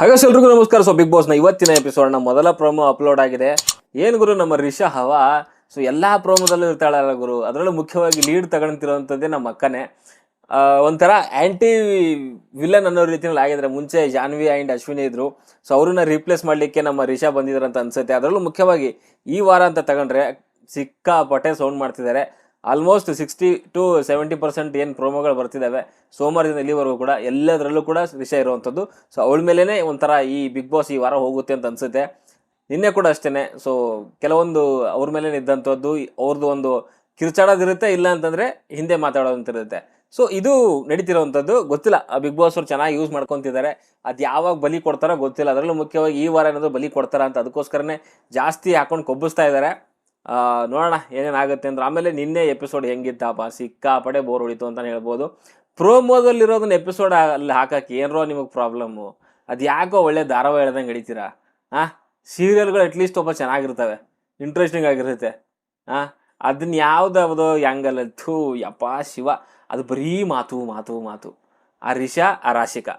ಹಾಗಾದ್ರೆ ಎಲ್ರಿಗೂ ನಮಸ್ಕಾರ. ಸೊ ಬಿಗ್ ಬಾಸ್ನ ಇವತ್ತಿನ ಎಪಿಸೋಡ್ನ ಮೊದಲ ಪ್ರೋಮೋ ಅಪ್ಲೋಡ್ ಆಗಿದೆ. ಏನು ಗುರು ನಮ್ಮ ರಿಷಾ ಹವಾ? ಸೊ ಎಲ್ಲಾ ಪ್ರೋಮೋದಲ್ಲೂ ಇರ್ತಾಳಲ್ಲ ಗುರು. ಅದರಲ್ಲೂ ಮುಖ್ಯವಾಗಿ ಲೀಡ್ ತಗೊಂತಿರುವಂಥದ್ದೇ ನಮ್ಮ ಅಕ್ಕನೇ. ಒಂಥರ ಆಂಟಿ ವಿಲನ್ ಅನ್ನೋ ರೀತಿಯಲ್ಲಿ ಆಗಿದ್ರೆ ಮುಂಚೆ ಜಾನ್ವಿ ಆ್ಯಂಡ್ ಅಶ್ವಿನಿ ಇದ್ರು. ಸೊ ಅವ್ರನ್ನ ರೀಪ್ಲೇಸ್ ಮಾಡಲಿಕ್ಕೆ ನಮ್ಮ ರಿಷಾ ಬಂದಿದ್ರು ಅಂತ ಅನ್ಸುತ್ತೆ. ಅದರಲ್ಲೂ ಮುಖ್ಯವಾಗಿ ಈ ವಾರ ಅಂತ ತಗೊಂಡ್ರೆ ಸಿಕ್ಕಾಪಟ್ಟೆ ಸೌಂಡ್ ಮಾಡ್ತಿದ್ದಾರೆ. Almost sixty to seventy percent ಏನು ಪ್ರೋಮೋಗಳು ಬರ್ತಿದ್ದಾವೆ ಸೋಮವಾರದಿಂದ ಇಲ್ಲಿವರೆಗೂ ಕೂಡ ಎಲ್ಲದರಲ್ಲೂ ಕೂಡ ವಿಷಯ ಇರುವಂಥದ್ದು. ಸೊ ಅವಳ ಮೇಲೇ ಒಂಥರ ಈ ಬಿಗ್ ಬಾಸ್ ಈ ವಾರ ಹೋಗುತ್ತೆ ಅಂತ ಅನಿಸುತ್ತೆ. ನಿನ್ನೆ ಕೂಡ ಅಷ್ಟೇ ಸೊ ಕೆಲವೊಂದು ಅವ್ರ ಮೇಲೆ ಇದ್ದಂಥದ್ದು ಅವ್ರದ್ದು ಒಂದು ಕಿರ್ಚಾಡೋದಿರುತ್ತೆ ಇಲ್ಲ ಅಂತಂದರೆ ಹಿಂದೆ ಮಾತಾಡೋದಂತಿರುತ್ತೆ ಸೊ ಇದು ನಡೀತಿರೋವಂಥದ್ದು. ಗೊತ್ತಿಲ್ಲ, ಆ ಬಿಗ್ ಬಾಸ್ ಅವ್ರು ಚೆನ್ನಾಗಿ ಯೂಸ್ ಮಾಡ್ಕೊತಿದ್ದಾರೆ ಅದು ಯಾವಾಗ ಬಲಿ ಕೊಡ್ತಾರೋ ಗೊತ್ತಿಲ್ಲ. ಅದರಲ್ಲೂ ಮುಖ್ಯವಾಗಿ ಈ ವಾರ ಏನಾದರೂ ಬಲಿ ಕೊಡ್ತಾರ ಅಂತ ಅದಕ್ಕೋಸ್ಕರನೇ ಜಾಸ್ತಿ ಹಾಕೊಂಡು ಕೊಬ್ಬಿಸ್ತಾ ಇದ್ದಾರೆ ನೋಡೋಣ ಏನೇನಾಗುತ್ತೆ ಅಂದ್ರೆ ಆಮೇಲೆ ನಿನ್ನೆ ಎಪಿಸೋಡ್ ಹೆಂಗಿತ್ತಪ್ಪ? ಸಿಕ್ಕಾಪಡೆ ಬೋರ್ ಹೊಡಿತು ಅಂತಲೇ ಹೇಳ್ಬೋದು. ಪ್ರೋಮೋದಲ್ಲಿರೋದನ್ನ ಎಪಿಸೋಡ್ ಅಲ್ಲಿ ಹಾಕಕ್ಕೆ ಏನರೋ ನಿಮಗೆ ಪ್ರಾಬ್ಲಮ್ಮು ಅದು ಯಾಕೋ ಒಳ್ಳೆ ಧಾರಾವಾಹಿ ಹೇಳ್ದಂಗೆ ಹಿಡಿತೀರಾ ಹಾಂ ಸೀರಿಯಲ್ಗಳು ಅಟ್ಲೀಸ್ಟ್ ಒಬ್ಬ ಚೆನ್ನಾಗಿರ್ತವೆ. ಇಂಟ್ರೆಸ್ಟಿಂಗ್ ಆಗಿರುತ್ತೆ. ಹಾಂ ಅದನ್ನ ಯಾವುದಾವುದು ಹೆಂಗಲ್ಲ ಥೂ, ಯಪ್ಪ, ಶಿವ. ಅದು ಬರೀ ಮಾತು ಮಾತು ಮಾತು. ಆ ರಿಷಾ, ಆ ರಾಶಿಕಾ.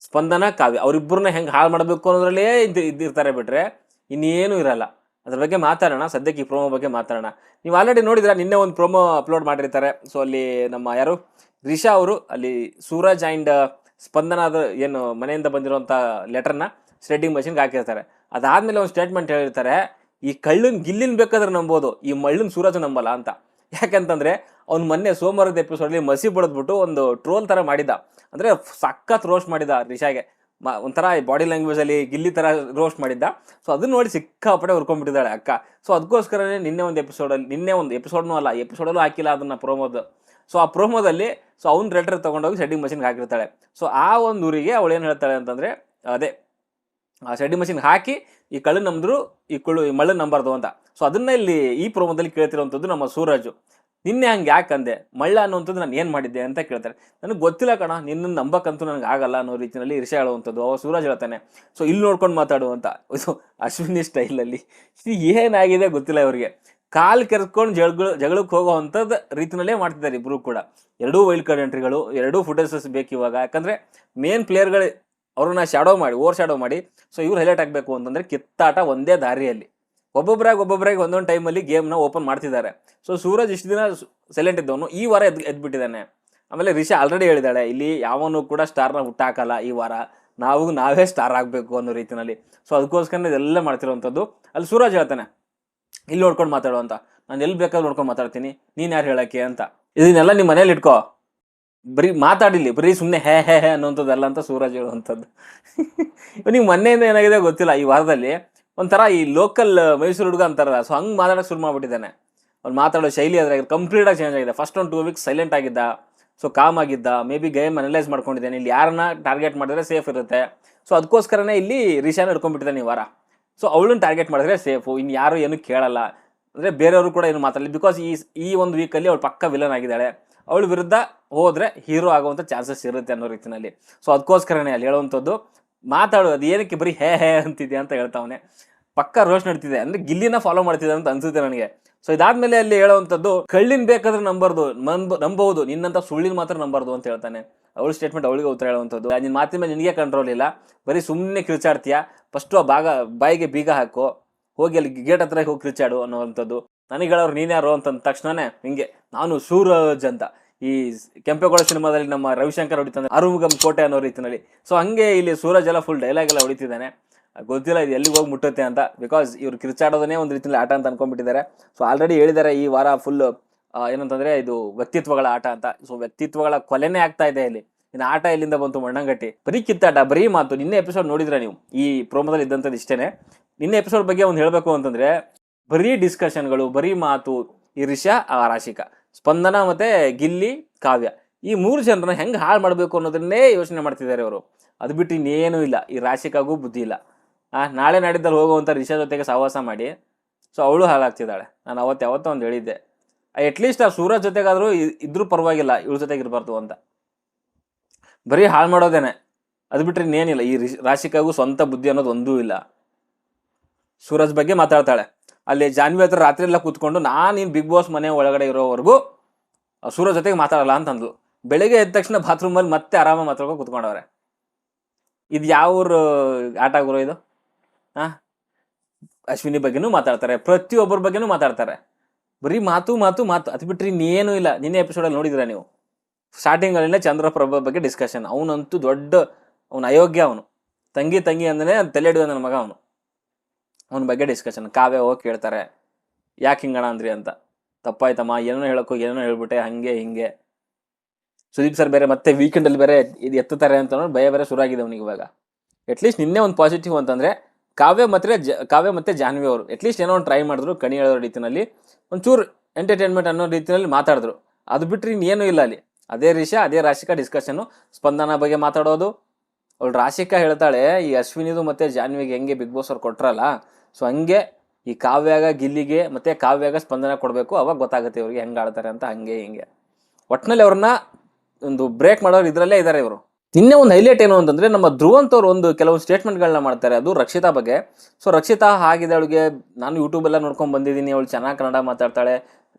ಸ್ಪಂದನ, ಕಾವ್ಯ. ಅವರಿಬ್ಬರನ್ನ ಹೆಂಗೆ ಹಾಳು ಮಾಡಬೇಕು ಅನ್ನೋದ್ರಲ್ಲೇ ಇದ್ದು ಇದ್ದಿರ್ತಾರೆ ಬಿಟ್ರೆ ಇನ್ನೇನು ಇರಲ್ಲ. ಅದ್ರ ಬಗ್ಗೆ ಮಾತಾಡೋಣ, ಸದ್ಯಕ್ಕೆ ಈ ಪ್ರೋಮೋ ಬಗ್ಗೆ ಮಾತಾಡೋಣ. ನೀವು ಆಲ್ರೆಡಿ ನೋಡಿದ್ರೆ ನಿನ್ನೆ ಒಂದು ಪ್ರೋಮೋ ಅಪ್ಲೋಡ್ ಮಾಡಿರ್ತಾರೆ. ಸೊ ಅಲ್ಲಿ ನಮ್ಮ ಯಾರು? ರಿಷಾ ಅವರು, ಅಲ್ಲಿ ಸೂರಜ್ ಆ್ಯಂಡ್ ಸ್ಪಂದನಾದ ಏನು ಮನೆಯಿಂದ ಬಂದಿರುವಂಥ ಲೆಟರ್ನ ಸ್ಟ್ರೆಡ್ಡಿಂಗ್ ಮಷಿನ್ಗೆ ಹಾಕಿರ್ತಾರೆ. ಅದಾದ್ಮೇಲೆ ಒಂದು ಸ್ಟೇಟ್ಮೆಂಟ್ ಹೇಳಿರ್ತಾರೆ, ಈ ಕಳ್ಳನ್ ಗಿಲ್ಲಿನ ಬೇಕಾದ್ರೆ ನಂಬೋದು, ಈ ಮಳ್ಳನ್ ಸೂರಜ್ ನಂಬಲ್ಲ ಅಂತ. ಯಾಕಂತಂದರೆ, ಅವ್ನು ಮೊನ್ನೆ ಸೋಮವಾರದ ಎಪಿಸೋಡಲ್ಲಿ ಮಸಿ ಬಡದ್ಬಿಟ್ಟು ಒಂದು ಟ್ರೋಲ್ ಥರ ಮಾಡಿದ ಅಂದರೆ ಸಖತ್ ರೋಸ್ಟ್ ಮಾಡಿದ ರಿಷಾಗೆ. ಮ, ಒಂಥರ ಬಾಡಿ ಲ್ಯಾಂಗ್ವೇಜಲ್ಲಿ ಗಿಲ್ಲಿ ಥರ ರೋಸ್ಟ್ ಮಾಡಿದ್ದ. ಸೊ ಅದನ್ನ ನೋಡಿ ಸಿಕ್ಕಾಪಟ್ಟೆ ಹುರ್ಕೊಂಡ್ಬಿಟ್ಟಿದ್ದಾಳೆ ಅಕ್ಕ. ಸೊ ಅದಕ್ಕೋಸ್ಕರನೇ ನಿನ್ನೆ ಒಂದು ಎಪಿಸೋಡಲ್ಲಿ ನಿನ್ನೆ ಒಂದು ಎಪಿಸೋಡ್ನೂ ಅಲ್ಲ ಎಪಿಸೋಡಲ್ಲೂ ಹಾಕಿಲ್ಲ ಅದನ್ನ ಪ್ರೋಮೋದು ಸೊ ಆ ಪ್ರೋಮೋದಲ್ಲಿ ಸೊ ಅವ್ನ ರೆಟರ್ ತೊಗೊಂಡೋಗಿ ಸೆಡ್ಡಿಂಗ್ ಮಷಿನ್ಗೆ ಹಾಕಿರ್ತಾಳೆ. ಸೊ ಆ ಒಂದು ಊರಿಗೆ ಅವಳು ಏನು ಹೇಳ್ತಾಳೆ ಅಂತಂದರೆ, ಅದೇ, ಆ ಸೆಡ್ಡಿಂಗ್ ಮಷಿನ್ ಹಾಕಿ, ಈ ಕಳ್ಳು ನಂಬಿದ್ರು ಈ ಕುಳ್ಳು, ಈ ಮಳ್ಳು ನಂಬಾರ್ದು ಅಂತ. ಸೊ ಅದನ್ನ ಇಲ್ಲಿ ಈ ಪ್ರೋಮೋದಲ್ಲಿ ಕೇಳ್ತಿರುವಂಥದ್ದು ನಮ್ಮ ಸೂರಜು. ನಿನ್ನೆ ಹಂಗೆ ಯಾಕಂದೆ ಮಳ್ಳ ಅನ್ನುವಂಥದ್ದು ನಾನು ಏನು ಮಾಡಿದ್ದೆ ಅಂತ ಕೇಳ್ತಾರೆ. ನನಗೆ ಗೊತ್ತಿಲ್ಲ ಕಣ, ನಿನ್ನನ್ನು ನಂಬಕ್ಕಂತೂ ನನಗೆ ಆಗಲ್ಲ ಅನ್ನೋ ರೀತಿಯಲ್ಲಿ ಇರ್ಷೆ ಹೇಳುವಂಥದ್ದು. ಅವ ಸೂರಜ್ ಹೇಳ್ತಾನೆ, ಸೊ, ಇಲ್ಲಿ ನೋಡ್ಕೊಂಡು ಮಾತಾಡು ಅಂತ. ಇದು ಅಶ್ವಿನಿ ಸ್ಟೈಲಲ್ಲಿ. ಏನಾಗಿದೆ ಗೊತ್ತಿಲ್ಲ ಇವರಿಗೆ. ಕಾಲು ಕೆರೆಸ್ಕೊಂಡು ಜಗಳ ಜಗಳಕ್ಕೆ ಹೋಗೋ ಅಂಥದ್ದು ರೀತಿನಲ್ಲೇ ಮಾಡ್ತಿದ್ದಾರೆ ಇಬ್ಬರು ಕೂಡ. ಎರಡೂ ವೈಲ್ಡ್ ಕಾರ್ಡ್ ಎಂಟ್ರಿಗಳು ಎರಡೂ ಫುಟೇಜಸ್ ಬೇಕು ಇವಾಗ. ಯಾಕಂದರೆ ಮೇನ್ ಪ್ಲೇಯರ್ಗಳು ಅವ್ರನ್ನ ಶ್ಯಾಡೋ ಮಾಡಿ ಓವರ್ ಶ್ಯಾಡೋ ಮಾಡಿ, ಸೊ ಇವ್ರು ಹೈಲೈಟ್ ಆಗಬೇಕು ಅಂತಂದ್ರೆ ಕಿತ್ತಾಟ ಒಂದೇ ದಾರಿಯಲ್ಲಿ. ಒಬ್ಬೊಬ್ಬರಾಗಿ ಒಬ್ಬೊಬ್ಬರಾಗಿ ಒಂದೊಂದು ಟೈಮಲ್ಲಿ ಗೇಮ್ನ ಓಪನ್ ಮಾಡ್ತಿದ್ದಾರೆ. ಸೊ ಸೂರಜ್ ಇಷ್ಟು ದಿನ ಸೈಲೆಂಟ್ ಇದ್ದವನು. ಈ ವಾರ ಎದ್, ಎದ್ಬಿಟ್ಟಿದ್ದಾನೆ. ಆಮೇಲೆ ರಿಷಾ ಆಲ್ರೆಡಿ ಹೇಳಿದ್ದಾಳೆ, ಇಲ್ಲಿ ಯಾವನು ಕೂಡ ಸ್ಟಾರ್ನ ಹುಟ್ಟಾಕಲ್ಲ ಈ ವಾರ. ನಾವು ನಾವೇ ಸ್ಟಾರ್ ಆಗಬೇಕು ಅನ್ನೋ ರೀತಿಯಲ್ಲಿ ಸೊ ಅದಕ್ಕೋಸ್ಕರ ಇದೆಲ್ಲ ಮಾಡ್ತಿರೋವಂಥದ್ದು ಅಲ್ಲಿ ಸೂರಜ್ ಹೇಳ್ತಾನೆ, ಇಲ್ಲಿ ನೋಡ್ಕೊಂಡು ಮಾತಾಡು ಅಂತ. ನಾನು ಎಲ್ಲಿ ಬೇಕಾದ್ರೂ ನೋಡ್ಕೊಂಡು ಮಾತಾಡ್ತೀನಿ. ನೀನು ಯಾರು ಹೇಳಕ್ಕೆ ಅಂತ. ಇದನ್ನೆಲ್ಲ ನಿಮ್ಮ ಮನೇಲಿ ಇಟ್ಕೋ. ಬರೀ ಮಾತಾಡಿಲಿ ಬರೀ ಸುಮ್ಮನೆ ಹೇ ಹೇ ಹೇ ಅನ್ನೋಂಥದ್ದಲ್ಲ ಅಂತ ಸೂರಜ್ ಹೇಳುವಂಥದ್ದು. ಇವನಿಗೆ ಮೊನ್ನೆಯಿಂದ ಏನಾಗಿದೆ ಗೊತ್ತಿಲ್ಲ. ಈ ವಾರದಲ್ಲಿ ಒಂಥರ ಈ ಲೋಕಲ್ ಮೈಸೂರು ಹುಡುಗ ಅಂತಾರಲ್ಲ ಸೊ ಹಂಗೆ ಮಾತಾಡೋಕೆ ಶುರು ಮಾಡಿಬಿಟ್ಟಿದ್ದಾನೆ. ಅವ್ನು ಮಾತಾಡೋ ಶೈಲಿ ಅದ್ರಾಗ ಕಂಪ್ಲೀಟಾಗಿ ಚೇಂಜ್ ಆಗಿದೆ. ಫಸ್ಟ್ ಒಂದು ಟೂ ವೀಕ್ಸ್ ಸೈಲೆಂಟ್ ಆಗಿದ್ದ ಸೊ ಕಾಮ್ ಆಗಿದ್ದ ಮೇ ಬಿ ಗೇಮ್ ಅನಲೈಸ್ ಮಾಡ್ಕೊಂಡಿದ್ದಾನೆ. ಇಲ್ಲಿ ಯಾರನ್ನ ಟಾರ್ಗೆಟ್ ಮಾಡಿದ್ರೆ ಸೇಫ್ ಇರುತ್ತೆ. ಸೊ ಅದಕ್ಕೋಸ್ಕರನೇ ಇಲ್ಲಿ ರಿಷಾನ ಹಿಡ್ಕೊಂಡ್ಬಿಟ್ಟಿದ್ದಾನೆ ಈ ವಾರ. ಸೊ ಅವಳನ್ನ ಟಾರ್ಗೆಟ್ ಮಾಡಿದ್ರೆ ಸೇಫು ಇನ್ನು ಯಾರು ಏನು ಕೇಳಲ್ಲ. ಅಂದರೆ ಬೇರೆಯವರು ಕೂಡ ಏನು ಮಾತಾಡಲಿ ಬಿಕಾಸ್ ಈ ಈ ಒಂದು ವೀಕಲ್ಲಿ ಅವಳು ಪಕ್ಕ ವಿಲನ್ ಆಗಿದ್ದಾಳೆ. ಅವಳ ವಿರುದ್ಧ ಹೋದರೆ ಹೀರೋ ಆಗುವಂಥ ಚಾನ್ಸಸ್ ಇರುತ್ತೆ ಅನ್ನೋ ರೀತಿಯಲ್ಲಿ ಸೊ ಅದಕ್ಕೋಸ್ಕರನೇ ಅಲ್ಲಿ ಹೇಳುವಂಥದ್ದು ಮಾತಾಡು ಅದು ಏನಕ್ಕೆ ಬರೀ ಹೇ ಹೇ ಅಂತಿದ್ದೆ ಅಂತ ಹೇಳ್ತಾವನೆ ಪಕ್ಕ ರೋಸ್ಟ್ ನಡೀತಿದೆ, ಅಂದ್ರೆ ಗಿಲ್ಲಿನ ಫಾಲೋ ಮಾಡ್ತಿದೆ ಅಂತ ಅನ್ಸುತ್ತೆ ನನಗೆ. ಸೊ ಇದಾದ್ಮೇಲೆ ಅಲ್ಲಿ ಹೇಳುವಂಥದ್ದು, ಕಳ್ಳಿನ ಬೇಕಾದ್ರೆ ನಂಬರ್ದು, ನಂಬ ನಂಬಹುದು ನಿನ್ನಂತ ಸುಳ್ಳಿನ ಮಾತ್ರ ನಂಬರ್ದು ಅಂತ ಹೇಳ್ತಾನೆ. ಅವಳ ಸ್ಟೇಟ್ಮೆಂಟ್ ಅವಳಿಗೆ ಉತ್ತರ ಹೇಳುವಂಥದ್ದು. ನಿನ್ನ ಮಾತಿನ ಮೇಲೆ ನಿನಗೆ ಕಂಟ್ರೋಲ್ ಇಲ್ಲ. ಬರೀ ಸುಮ್ಮನೆ ಕಿರ್ಚಾಡ್ತೀಯ? ಫಸ್ಟು ಆ ಭಾಗ, ಬಾಯಿಗೆ ಬೀಗ ಹಾಕು. ಹೋಗಿ ಅಲ್ಲಿ ಗೇಟ್ ಹತ್ರ ಹೋಗಿ ಕಿರ್ಚಾಡು ಅನ್ನೋವಂಥದ್ದು. ನನಗೆ ಹೇಳೋರು ನೀನ್ಯಾರು ಅಂತಂದ ತಕ್ಷಣನೇ, ಹಿಂಗೆ, ನಾನು ಸೂರಜ್ ಅಂತ. ಈ ಕೆಂಪೇಗೌಡ ಸಿನಿಮಾದಲ್ಲಿ ನಮ್ಮ ರವಿಶಂಕರ್ ಹೊಡಿತಾನೆ ಅರುಮುಗಂ ಕೋಟೆ ಅನ್ನೋ ರೀತಿಯಲ್ಲಿ. ಸೊ ಹಂಗೆ ಇಲ್ಲಿ ಸೂರಜ್ ಎಲ್ಲ ಫುಲ್ ಡೈಲಾಗ್ ಎಲ್ಲ ಹೊಡಿತಿದ್ದಾನೆ. ಗೊತ್ತಿಲ್ಲ ಇದು ಎಲ್ಲಿಗೆ ಹೋಗಿ ಮುಟ್ಟುತ್ತೆ ಅಂತ. ಬಿಕಾಸ್ ಇವ್ರು ಕಿರ್ಚಾಡೋದನ್ನೇ ಒಂದು ರೀತಿಯಲ್ಲಿ ಆಟ ಅಂತ ಅನ್ಕೊಂಡ್ಬಿಟ್ಟಿದ್ದಾರೆ. ಸೊ ಆಲ್ರೆಡಿ ಹೇಳಿದ್ದಾರೆ ಈ ವಾರ ಫುಲ್ ಏನಂತಂದ್ರೆ ಇದು ವ್ಯಕ್ತಿತ್ವಗಳ ಆಟ ಅಂತ. ಸೊ ವ್ಯಕ್ತಿತ್ವಗಳ ಕೊಲೆನೇ ಆಗ್ತಾ ಇದೆ ಇಲ್ಲಿ. ಇನ್ನು ಆಟ ಇಲ್ಲಿಂದ ಬಂತು ಮಣ್ಣಂಗಟ್ಟಿ? ಬರೀ ಕಿತ್ತಾಟ, ಬರೀ ಮಾತು. ನಿನ್ನೆ ಎಪಿಸೋಡ್ ನೋಡಿದ್ರೆ ನೀವು? ಈ ಪ್ರೋಮೋದಲ್ಲಿ ಇದ್ದಂಥದ್ದು ಇಷ್ಟೇನೆ. ನಿನ್ನೆ ಎಪಿಸೋಡ್ ಬಗ್ಗೆ ಒಂದು ಹೇಳಬೇಕು ಅಂತಂದ್ರೆ, ಬರೀ ಡಿಸ್ಕಷನ್ಗಳು ಬರೀ ಮಾತು, ಈ ರಿಷಾ, ಆ ರಾಶಿಕಾ. ಸ್ಪಂದನ ಮತ್ತು ಗಿಲ್ಲಿ, ಕಾವ್ಯ. ಈ ಮೂರು ಜನರನ್ನ ಹೆಂಗೆ ಹಾಳು ಮಾಡಬೇಕು ಅನ್ನೋದನ್ನೇ ಯೋಚನೆ ಮಾಡ್ತಿದ್ದಾರೆ ಅವರು ಅದು ಬಿಟ್ಟು ಇನ್ನೇನೂ ಇಲ್ಲ. ಈ ರಾಶಿಕಾಗೂ ಬುದ್ಧಿ ಇಲ್ಲ. ಆ, ನಾಳೆ ನಾಡಿದ್ದಲ್ಲಿ ಹೋಗುವಂಥ ರಿಷಾ ಜೊತೆಗೆ ಸಹವಾಸ ಮಾಡಿ. ಸೊ ಅವಳು ಹಾಳಾಗ್ತಿದ್ದಾಳೆ. ನಾನು ಅವತ್ತು ಯಾವತ್ತೋ ಒಂದು ಹೇಳಿದ್ದೆ. ಅಟ್ಲೀಸ್ಟ್ ಆ ಸೂರಜ್ ಜೊತೆಗಾದರೂ ಇದ್ರೂ ಪರವಾಗಿಲ್ಲ. ಇವಳ ಜೊತೆಗೆ ಇರಬಾರ್ದು ಅಂತ. ಬರೀ ಹಾಳು ಮಾಡೋದೇನೆ. ಅದು ಬಿಟ್ಟರೆ ಇನ್ನೇನಿಲ್ಲ. ಈ ರಾಶಿಕಾಗೂ ಸ್ವಂತ ಬುದ್ಧಿ ಅನ್ನೋದು ಒಂದೂ ಇಲ್ಲ. ಸೂರಜ್ ಬಗ್ಗೆ ಮಾತಾಡ್ತಾಳೆ. ಅಲ್ಲಿ ಜಾನ್ವಿ ಹತ್ರ ರಾತ್ರಿ ಎಲ್ಲ ಕೂತ್ಕೊಂಡು ನಾನು ನೀನು ಬಿಗ್ ಬಾಸ್ ಮನೆ ಒಳಗಡೆ ಇರೋವರೆಗೂ ಸೂರ್ಯ ಜೊತೆಗೆ ಮಾತಾಡಲ್ಲ ಅಂತಂದ್ಲು. ಬೆಳಿಗ್ಗೆ ಎದ್ದ ತಕ್ಷಣ ಬಾತ್ರೂಮಲ್ಲಿ ಮತ್ತೆ ಆರಾಮಾಗಿ ಮಾತಾಡ್ಕೊಂಡು ಕೂತ್ಕೊಂಡವ್ರೆ. ಇದು ಯಾವ ಊರು ಆಟ ಗುರು ಇದು? ಹಾಂ ಅಶ್ವಿನಿ ಬಗ್ಗೆನೂ ಮಾತಾಡ್ತಾರೆ, ಪ್ರತಿಯೊಬ್ಬರ ಬಗ್ಗೆನೂ ಮಾತಾಡ್ತಾರೆ. ಬರೀ ಮಾತು ಮಾತು ಮಾತು. ಅದು ಬಿಟ್ಟರೆ ಇನ್ನೇನೂ ಇಲ್ಲ. ನಿನ್ನೆ ಎಪಿಸೋಡಲ್ಲಿ ನೋಡಿದ್ರೆ ನೀವು? ಸ್ಟಾರ್ಟಿಂಗಲ್ಲೇ ಚಂದ್ರಪ್ರಭಾ ಬಗ್ಗೆ ಡಿಸ್ಕಷನ್ ಅವನಂತೂ ದೊಡ್ಡ, ಅವನು ಅಯೋಗ್ಯ ಅವನು. ತಂಗಿ ತಂಗಿ ಅಂದ್ರೆ ತಲೆ ಹಿಡಿದ ನನ್ನ ಮಗ ಅವನು. ಅವನ ಬಗ್ಗೆ ಡಿಸ್ಕಷನ್ ಕಾವ್ಯ ಹೋಗಿ ಕೇಳ್ತಾರೆ, ಯಾಕೆ ಹಿಂಗಣ ಅಂದ್ರಿ ಅಂತ? ತಪ್ಪಾಯ್ತಮ್ಮ ಏನೋ ಹೇಳಕ್ಕೋ ಏನೋ ಹೇಳ್ಬಿಟ್ಟೆ, ಹಂಗೆ, ಹಿಂಗೆ. ಸುದೀಪ್ ಸರ್ ಬೇರೆ ಮತ್ತೆ ವೀಕೆಂಡಲ್ಲಿ ಬೇರೆ ಇದು ಎತ್ತುತ್ತಾರೆ ಅಂತ ನೋಡಿ ಭಯ ಬೇರೆ ಶುರು ಆಗಿದೆ ಅವನಿಗೆ ಇವಾಗ. ಅಟ್ಲೀಸ್ಟ್ ನಿನ್ನೆ ಒಂದು ಪಾಸಿಟಿವ್ ಅಂತಂದರೆ, ಕಾವ್ಯ ಮತ್ತೆ ಜ, ಕಾವ್ಯ ಮತ್ತು ಜಾನ್ವಿ ಅವರು ಅಟ್ಲೀಸ್ಟ್ ಏನೋ ಒಂದು ಟ್ರೈ ಮಾಡಿದ್ರು, ಕಣಿ ಹೇಳೋ ರೀತಿಯಲ್ಲಿ ಒಂಚೂರು ಎಂಟರ್ಟೈನ್ಮೆಂಟ್ ಅನ್ನೋ ರೀತಿಯಲ್ಲಿ ಮಾತಾಡಿದ್ರು. ಅದು ಬಿಟ್ಟರೆ ಇನ್ನೇನು ಇಲ್ಲ ಅಲ್ಲಿ. ಅದೇ ರೀಷ, ಅದೇ ರಾಶಿಕಾ ಡಿಸ್ಕಷನ್ನು ಸ್ಪಂದನ ಬಗ್ಗೆ ಮಾತಾಡೋದು. ಅವಳು ರಾಶಿಕಾ ಹೇಳ್ತಾಳೆ, ಈ ಅಶ್ವಿನಿದು ಮತ್ತು ಜಾನ್ವಿಗೆ ಹೆಂಗೆ ಬಿಗ್ ಬಾಸ್ ಅವ್ರು ಕೊಟ್ರಲ್ಲ ಸೊ ಹಂಗೆ ಈ ಕಾವ್ಯಾಗ ಗಿಲ್ಲಿಗೆ ಮತ್ತೆ ಕಾವ್ಯಾಗ ಸ್ಪಂದನ ಕೊಡಬೇಕು. ಅವಾಗ ಗೊತ್ತಾಗುತ್ತೆ ಇವ್ರಿಗೆ ಹೆಂಗೆ ಆಡ್ತಾರೆ ಅಂತ, ಹಂಗೆ ಹಿಂಗೆ. ಒಟ್ಟಿನಲ್ಲಿ ಅವ್ರನ್ನ ಒಂದು ಬ್ರೇಕ್ ಮಾಡೋರು ಇದರಲ್ಲೇ ಇದ್ದಾರೆ ಇವರು. ನಿನ್ನೆ ಒಂದು ಹೈಲೈಟ್ ಏನು ಅಂತಂದ್ರೆ ನಮ್ಮ ಧ್ರುವಂತವ್ರು ಒಂದು ಕೆಲವೊಂದು ಸ್ಟೇಟ್ಮೆಂಟ್ಗಳನ್ನ ಮಾಡ್ತಾರೆ. ಅದು ರಕ್ಷಿತಾ ಬಗ್ಗೆ. ಸೊ ರಕ್ಷಿತಾ ಹಾಗಿದೆ ಅವಳಿಗೆ ನಾನು ಯೂಟ್ಯೂಬೆಲ್ಲ ನೋಡ್ಕೊಂಡ್ ಬಂದಿದ್ದೀನಿ. ಅವಳು ಚೆನ್ನಾಗಿ ಕನ್ನಡ ಮಾತಾಡ್ತಾಳೆ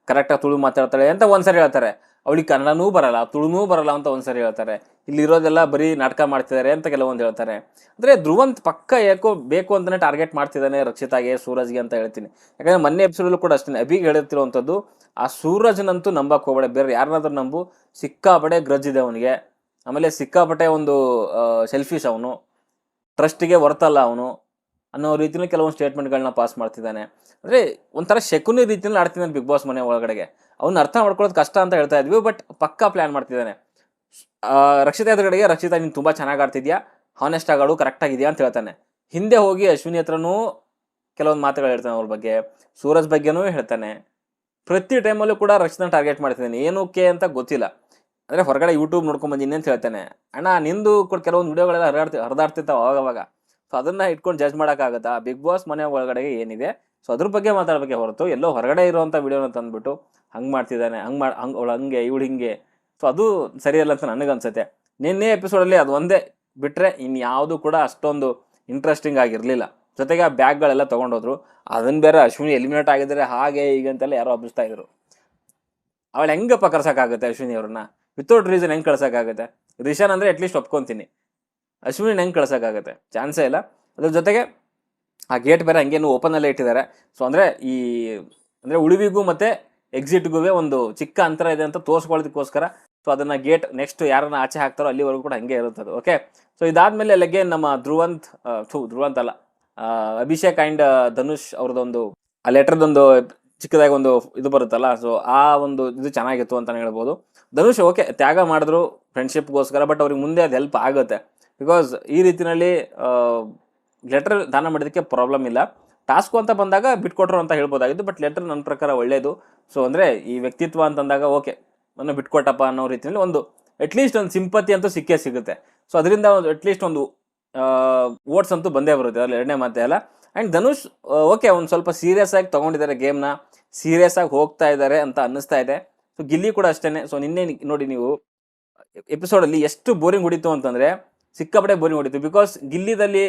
ಕರೆಕ್ಟಾಗಿ ತುಳು ಮಾತಾಡ್ತಾಳೆ ಅಂತ ಒಂದ್ಸರಿ ಹೇಳ್ತಾರೆ. ಅವಳಿಗೆ ಕನ್ನಡನೂ ಬರಲ್ಲ, ತುಳುನೂ ಬರಲ್ಲ ಅಂತ ಒಂದ್ಸರಿ ಹೇಳ್ತಾರೆ. ಇಲ್ಲಿರೋದೆಲ್ಲ ಬರೀ ನಾಟಕ ಮಾಡ್ತಿದ್ದಾರೆ ಅಂತ ಕೆಲವೊಂದು ಹೇಳ್ತಾರೆ. ಅಂದ್ರೆ ಧ್ರುವಂತ್ ಪಕ್ಕ ಯಾಕೋ ಬೇಕು ಅಂತಾನೆ ಟಾರ್ಗೆಟ್ ಮಾಡ್ತಿದ್ದಾನೆ ರಕ್ಷಿತಾಗೆ, ಸೂರಜ್ಗೆ ಅಂತ ಹೇಳ್ತೀನಿ. ಯಾಕಂದ್ರೆ ಮೊನ್ನೆ ಎಪಿಸೋಡಲ್ಲೂ ಕೂಡ ಅಷ್ಟೇ ಅಭಿಗೆ ಹೇಳುತ್ತಿರುವಂಥದ್ದು ಆ ಸೂರಜ್ನಂತೂ ನಂಬಕ್ ಹೋಗಬೇಡ, ಬೇರೆ ಯಾರನ್ನಾದ್ರೂ ನಂಬು. ಸಿಕ್ಕಾಪಡೆ ಗ್ರಜ್ ಇದೆ ಅವನಿಗೆ. ಆಮೇಲೆ ಸಿಕ್ಕಾಪಟ್ಟೆ ಒಂದು ಸೆಲ್ಫಿಶ್ ಅವನು. ಟ್ರಸ್ಟಿಗೆ ವರ್ತಲ್ಲ ಅವನು ಅನ್ನೋ ರೀತಿಯಲ್ಲಿ ಕೆಲವೊಂದು ಸ್ಟೇಟ್ಮೆಂಟ್ಗಳನ್ನ ಪಾಸ್ ಮಾಡ್ತಿದ್ದಾನೆ. ಅಂದರೆ ಒಂಥರ ಶಕುನಿ ರೀತಿಯಲ್ಲಿ ಆಡ್ತಿದ್ದಾನೆ ಬಿಗ್ ಬಾಸ್ ಮನೆ ಒಳಗಡೆಗೆ. ಅವ್ನ ಅರ್ಥ ಮಾಡ್ಕೊಳ್ಳೋದು ಕಷ್ಟ ಅಂತ ಹೇಳ್ತಾ ಇದ್ವಿ ಬಟ್ ಪಕ್ಕಾ ಪ್ಲ್ಯಾನ್ ಮಾಡ್ತಿದ್ದಾನೆ. ರಕ್ಷಿತ ಎದುರುಗಡೆಗೆ, ರಕ್ಷಿತಾ, ನೀನು ತುಂಬ ಚೆನ್ನಾಗಿ ಆಡ್ತಿದ್ಯಾ? ಹಾನೆಸ್ಟ್ ಕರೆಕ್ಟ್ ಆಗಿದೆಯಾ? ಅಂತ ಹೇಳ್ತಾನೆ. ಹಿಂದೆ ಹೋಗಿ ಅಶ್ವಿನಿ ಹತ್ರನೂ ಕೆಲವೊಂದು ಮಾತುಗಳು ಹೇಳ್ತಾನೆ ಅವ್ರ ಬಗ್ಗೆ. ಸೂರಜ್ ಬಗ್ಗೆನೂ ಹೇಳ್ತಾನೆ. ಪ್ರತಿ ಟೈಮಲ್ಲೂ ಕೂಡ ರಕ್ಷಿತಾ ಟಾರ್ಗೆಟ್ ಮಾಡ್ತಿದ್ದಾನೆ. ಏನಕ್ಕೆ ಅಂತ ಗೊತ್ತಿಲ್ಲ. ಅಂದರೆ ಹೊರಗಡೆ ಯೂಟ್ಯೂಬ್ ನೋಡ್ಕೊಂಡು ಬಂದಿನಿ ಅಂತ ಹೇಳ್ತಾನೆ. ಅಣ್ಣ, ನಿಂದು ಕೂಡ ಕೆಲವೊಂದು ವಿಡಿಯೋಗಳೆಲ್ಲ ಹರಿದಾಡ್ತಿ, ಹರಿದಾಡ್ತಿರ್ತಾವೆ ಅವಾಗವಾಗ. ಅವಾಗ ಸೊ ಅದನ್ನ ಇಟ್ಕೊಂಡು ಜಡ್ಜ್ ಮಾಡೋಕ್ಕಾಗತ್ತಾ? ಬಿಗ್ ಬಾಸ್ ಮನೆ ಒಳಗಡೆ ಏನಿದೆ? ಸೊ ಅದ್ರ ಬಗ್ಗೆ ಮಾತಾಡ್ಬೇಕೆ ಹೊರತು ಎಲ್ಲೋ ಹೊರಗಡೆ ಇರುವಂಥ ವಿಡಿಯೋನ ತಂದ್ಬಿಟ್ಟು ಹಂಗೆ ಮಾಡ್ತಿದ್ದಾನೆ, ಹಂಗೆ ಮಾಡಿ ಹಂಗೆ ಅವಳು ಹಂಗೆ, ಇವಳು ಹಿಂಗೆ. ಸೊ ಅದು ಸರಿಯಲ್ಲ ಅಂತ ನನಗನ್ಸುತ್ತೆ. ನಿನ್ನೆ ಎಪಿಸೋಡಲ್ಲಿ ಅದು ಒಂದೇ ಬಿಟ್ಟರೆ ಇನ್ಯಾವುದು ಕೂಡ ಅಷ್ಟೊಂದು ಇಂಟ್ರೆಸ್ಟಿಂಗ್ ಆಗಿರಲಿಲ್ಲ. ಜೊತೆಗೆ ಆ ಬ್ಯಾಗ್ಗಳೆಲ್ಲ ತೊಗೊಂಡೋದ್ರು. ಅದನ್ನ ಬೇರೆ ಅಶ್ವಿನಿ ಎಲಿಮಿನೇಟ್ ಆಗಿದ್ರೆ ಹಾಗೆ ಹೀಗೆ ಅಂತೆಲ್ಲ ಯಾರೋ ಹಬ್ಬಿಸ್ತಾ ಇದ್ರು. ಅವಳು ಹೆಂಗಪ್ಪ ಕರ್ಸೋಕ್ಕಾಗುತ್ತೆ ಅಶ್ವಿನಿ ಅವ್ರನ್ನ? ವಿತೌಟ್ ರೀಸನ್ ಹೆಂಗೆ ಕಳ್ಸೋಕ್ಕಾಗುತ್ತೆ? ರಿಷನ್ ಅಂದರೆ ಅಟ್ಲೀಸ್ಟ್ ಒಪ್ಕೊತೀನಿ. ಅಶ್ವಿನಿ ಹೆಂಗೆ ಕಳ್ಸೋಕ್ಕಾಗುತ್ತೆ? ಚಾನ್ಸೇ ಇಲ್ಲ. ಅದ್ರ ಜೊತೆಗೆ ಆ ಗೇಟ್ ಬೇರೆ ಹಂಗೇನು ಓಪನ್ ಅಲ್ಲೇ ಇಟ್ಟಿದ್ದಾರೆ. ಸೊ ಅಂದರೆ ಈ, ಅಂದರೆ ಉಳಿವಿಗೂ ಮತ್ತು ಎಕ್ಸಿಟ್ಗೂ ಒಂದು ಚಿಕ್ಕ ಅಂತರ ಇದೆ ಅಂತ ತೋರಿಸ್ಕೊಳ್ಳೋದಕ್ಕೋಸ್ಕರ ಸೊ ಅದನ್ನ ಗೇಟ್ ನೆಕ್ಸ್ಟ್ ಯಾರನ್ನ ಆಚೆ ಹಾಕ್ತಾರೋ ಅಲ್ಲಿವರೆಗೂ ಕೂಡ ಹಂಗೆ ಇರುತ್ತೆ ಅದು ಓಕೆ ಸೊ ಇದಾದ್ಮೇಲೆ ಅಲ್ಲಿಗೆ ನಮ್ಮ ಧ್ರುವಂತ್ ಥೂ, ಧ್ರುವಂತ್ ಅಲ್ಲ ಅಭಿಷೇಕ್ ಆ್ಯಂಡ್ ಧನುಷ್ ಅವ್ರದ್ದೊಂದು ಆ ಲೆಟರ್ದೊಂದು ಚಿಕ್ಕದಾಗಿ ಒಂದು ಇದು ಬರುತ್ತಲ್ಲ ಸೊ ಆ ಒಂದು ಇದು ಚೆನ್ನಾಗಿತ್ತು ಅಂತಾನೆ ಹೇಳ್ಬೋದು. ಧನುಷ್ ಓಕೆ ತ್ಯಾಗ ಮಾಡಿದ್ರು ಫ್ರೆಂಡ್ಶಿಪ್ಗೋಸ್ಕರ ಬಟ್ ಅವ್ರಿಗೆ ಮುಂದೆ ಅದು ಹೆಲ್ಪ್ ಆಗುತ್ತೆ. ಬಿಕಾಸ್ ಈ ರೀತಿನಲ್ಲಿ ಲೆಟರ್ ದಾನ ಮಾಡೋದಕ್ಕೆ ಪ್ರಾಬ್ಲಮ್ ಇಲ್ಲ. ಟಾಸ್ಕು ಅಂತ ಬಂದಾಗ ಬಿಟ್ಕೊಟ್ರು ಅಂತ ಹೇಳ್ಬೋದಾಗಿತ್ತು ಬಟ್ ಲೆಟರ್ ನನ್ನ ಪ್ರಕಾರ ಒಳ್ಳೆಯದು ಸೊ ಅಂದರೆ ಈ ವ್ಯಕ್ತಿತ್ವ ಅಂತಂದಾಗ ಓಕೆ ನನ್ನ ಬಿಟ್ಕೊಟ್ಟಪ್ಪ ಅನ್ನೋ ರೀತಿಯಲ್ಲಿ ಒಂದು ಅಟ್ಲೀಸ್ಟ್ ಒಂದು ಸಿಂಪತಿ ಅಂತೂ ಸಿಕ್ಕೇ ಸಿಗುತ್ತೆ. ಸೊ ಅದರಿಂದ ಒಂದು ಅಟ್ಲೀಸ್ಟ್ ಒಂದು ವೋಟ್ಸ್ ಅಂತೂ ಬಂದೇ ಬರುತ್ತೆ ಅಲ್ಲಿ ಎರಡನೇ ಮಾತೇ ಅಲ್ಲ. ಆ್ಯಂಡ್ ಧನುಷ್ ಓಕೆ ಒಂದು ಸ್ವಲ್ಪ ಸೀರಿಯಸ್ ಆಗಿ ತೊಗೊಂಡಿದ್ದಾರೆ ಗೇಮ್ನ ಸೀರಿಯಸ್ ಆಗಿ ಹೋಗ್ತಾ ಇದ್ದಾರೆ ಅಂತ ಅನ್ನಿಸ್ತಾ ಇದೆ. ಸೊ ಗಿಲ್ಲಿ ಕೂಡ ಅಷ್ಟೇ ಸೊ ನಿನ್ನೆ ನೋಡಿ ನೀವು ಎಪಿಸೋಡಲ್ಲಿ ಎಷ್ಟು ಬೋರಿಂಗ್ ಹೊಡಿತು ಅಂತಂದರೆ, ಸಿಕ್ಕಾಪಟ್ಟೆ ಬೋರಿಂಗ್ ಹೊಡಿತು. ಬಿಕಾಸ್ ಗಿಲ್ಲಿದಲ್ಲಿ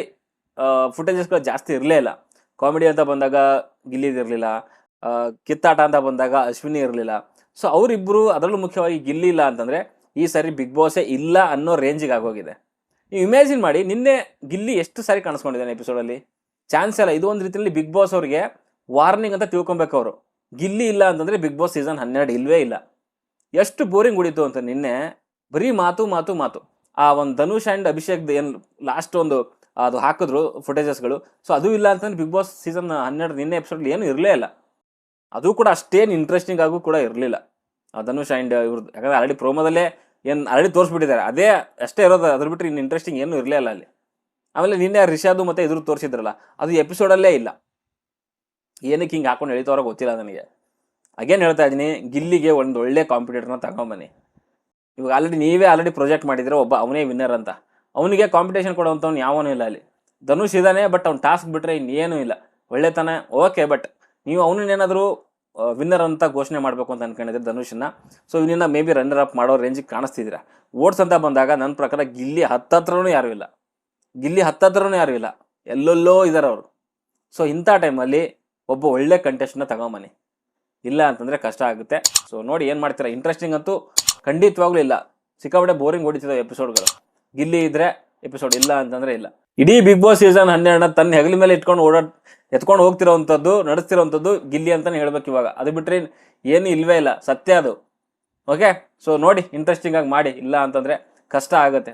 ಫುಟೇಜಸ್ಗಳು ಜಾಸ್ತಿ ಇರಲೇ ಇಲ್ಲ. ಕಾಮಿಡಿ ಅಂತ ಬಂದಾಗ ಗಿಲ್ಲಿದಿರಲಿಲ್ಲ ಕಿತ್ತಾಟ ಅಂತ ಬಂದಾಗ ಅಶ್ವಿನಿ ಇರಲಿಲ್ಲ. ಸೊ ಅವರಿಬ್ಬರು ಅದರಲ್ಲೂ ಮುಖ್ಯವಾಗಿ ಗಿಲ್ಲಿ ಇಲ್ಲ ಅಂತಂದರೆ ಈ ಸಾರಿ ಬಿಗ್ ಬಾಸೇ ಇಲ್ಲ ಅನ್ನೋ ರೇಂಜಿಗೆ ಆಗೋಗಿದೆ. ನೀವು ಇಮ್ಯಾಜಿನ್ ಮಾಡಿ, ನಿನ್ನೆ ಗಿಲ್ಲಿ ಎಷ್ಟು ಸಾರಿ ಕಾಣಿಸ್ಕೊಂಡಿದ್ದಾನೆ ಎಪಿಸೋಡಲ್ಲಿ ಚಾನ್ಸ್ ಇಲ್ಲ ಇದು ಒಂದು ರೀತಿಯಲ್ಲಿ ಬಿಗ್ ಬಾಸ್ ಅವರಿಗೆ ವಾರ್ನಿಂಗ್ ಅಂತ ತಿಳ್ಕೊಬೇಕು ಅವರು. ಗಿಲ್ಲಿ ಇಲ್ಲ ಅಂತಂದರೆ ಬಿಗ್ ಬಾಸ್ ಸೀಸನ್ ಹನ್ನೆರಡು ಇಲ್ವೇ ಇಲ್ಲ. ಎಷ್ಟು ಬೋರಿಂಗ್ ಉಳಿತು ಅಂತ ನಿನ್ನೆ ಬರೀ ಮಾತು ಮಾತು ಮಾತು. ಆ ಒಂದು ಧನುಷ್ ಆ್ಯಂಡ್ ಅಭಿಷೇಕ್ ಏನು ಲಾಸ್ಟ್ ಒಂದು ಅದು ಹಾಕಿದ್ರು ಫುಟೇಜಸ್ಗಳು ಸೊ ಅದು ಇಲ್ಲ ಅಂತಂದ್ರೆ ಬಿಗ್ ಬಾಸ್ ಸೀಸನ್ ಹನ್ನೆರಡು ನಿನ್ನೆ ಎಪಿಸೋಡ್ ಏನು ಇರಲೇ ಇಲ್ಲ. ಅದು ಕೂಡ ಅಷ್ಟೇನು ಇಂಟ್ರೆಸ್ಟಿಂಗ್ ಆಗೂ ಕೂಡ ಇರಲಿಲ್ಲ. ಧನುಷ್ ಆ್ಯಂಡ್ ಇವ್ರದ್ದು ಯಾಕಂದ್ರೆ ಆಲ್ರೆಡಿ ಪ್ರೋಮೋದಲ್ಲೇ ಏನು ಆಲ್ರೆಡಿ ತೋರಿಸ್ಬಿಟ್ಟಿದ್ದಾರೆ. ಅದೇ ಅಷ್ಟೇ ಇರೋದು. ಅದ್ರ ಬಿಟ್ಟರೆ ಇನ್ನು ಇಂಟ್ರೆಸ್ಟಿಂಗ್ ಏನೂ ಇರಲೇ ಇಲ್ಲ ಅಲ್ಲಿ. ಆಮೇಲೆ ನಿನ್ನೆ ರಿಷಾದು ಮತ್ತು ಇದ್ರ ತೋರಿಸಿದ್ರಲ್ಲ, ಅದು ಎಪಿಸೋಡಲ್ಲೇ ಇಲ್ಲ. ಏನಕ್ಕೆ ಹಿಂಗೆ ಹಾಕೊಂಡು ಎಳಿತವ್ರೋ ಗೊತ್ತಿಲ್ಲ ನನಗೆ. ಅಗೇನ್ ಹೇಳ್ತಾ ಇದ್ದೀನಿ, ಗಿಲ್ಲಿಗೆ ಒಂದು ಒಳ್ಳೆ ಕಾಂಪಿಟೇಟರ್ನ ತಗೊಂಬನ್ನಿ ಇವಾಗ ಆಲ್ರೆಡಿ ನೀವೇ ಆಲ್ರೆಡಿ ಪ್ರೊಜೆಕ್ಟ್ ಮಾಡಿದರೆ ಒಬ್ಬ ಅವನೇ ವಿನ್ನರ್ ಅಂತ. ಅವನಿಗೆ ಕಾಂಪಿಟೇಷನ್ ಕೊಡುವಂಥವ್ನು ಯಾವನೂ ಇಲ್ಲ ಅಲ್ಲಿ. ಧನುಷ್ ಇದ್ದಾನೆ ಬಟ್ ಅವ್ನು ಟಾಸ್ಕ್ ಬಿಟ್ಟರೆ ಇನ್ನೇನೂ ಇಲ್ಲ. ಒಳ್ಳೆತನ ಓಕೆ ಬಟ್ ನೀವು ಅವನನ್ನೇನಾದರೂ ವಿನ್ನರ್ ಅಂತ ಘೋಷಣೆ ಮಾಡಬೇಕು ಅಂತ ಅನ್ಕೊಂಡಿದ್ರೆ ಧನುಷನ್ನ ಸೊ ಇವನಿಂದ ಮೇ ಬಿ ರನ್ನರ್ ಅಪ್ ಮಾಡೋ ರೇಂಜಿಗೆ ಕಾಣಿಸ್ತಿದ್ದೀರಾ? ಓಟ್ಸ್ ಅಂತ ಬಂದಾಗ ನನ್ನ ಪ್ರಕಾರ ಗಿಲ್ಲಿ ಹತ್ತತ್ರನೂ ಯಾರೂ ಇಲ್ಲ. ಗಿಲ್ಲಿ ಹತ್ತತ್ರನೂ ಯಾರೂ ಇಲ್ಲ. ಎಲ್ಲೆಲ್ಲೋ ಇದ್ದಾರೆ ಅವರು. ಸೊ ಇಂಥ ಟೈಮಲ್ಲಿ ಒಬ್ಬ ಒಳ್ಳೆ ಕಂಟೆಸ್ಟ್ನ ತಗೊಂಬನ್ನಿ. ಇಲ್ಲ ಅಂತಂದರೆ ಕಷ್ಟ ಆಗುತ್ತೆ. ಸೊ ನೋಡಿ ಏನು ಮಾಡ್ತೀರಾ? ಇಂಟ್ರೆಸ್ಟಿಂಗ್ ಅಂತೂ ಖಂಡಿತವಾಗ್ಲೂ ಇಲ್ಲ. ಸಿಕ್ಕಾಪಟ್ಟೆ ಬೋರಿಂಗ್ ಹೊಡಿತಿದ್ದಾವೆ ಎಪಿಸೋಡ್ಗಳು ಗಿಲ್ಲಿ ಇದ್ರೆ ಎಪಿಸೋಡ್ ಇಲ್ಲ ಅಂತಂದ್ರೆ ಇಲ್ಲ. ಇಡೀ ಬಿಗ್ ಬಾಸ್ ಸೀಸನ್ ಹನ್ನೆರಡನ ತನ್ನ ಹೆಗಲ ಮೇಲೆ ಇಟ್ಕೊಂಡು ಓಡಾಡ್ ಎತ್ಕೊಂಡು ಹೋಗ್ತಿರೋವಂಥದ್ದು ನಡೆಸ್ತಿರೋವಂಥದ್ದು ಗಿಲ್ಲಿ ಅಂತಾನೆ ಹೇಳ್ಬೇಕು ಇವಾಗ. ಅದು ಬಿಟ್ರೆ ಏನು ಇಲ್ವೇ ಇಲ್ಲ. ಸತ್ಯ ಅದು. ಓಕೆ ಸೊ ನೋಡಿ ಇಂಟ್ರೆಸ್ಟಿಂಗ್ ಆಗಿ ಮಾಡಿ. ಇಲ್ಲ ಅಂತಂದ್ರೆ ಕಷ್ಟ ಆಗುತ್ತೆ.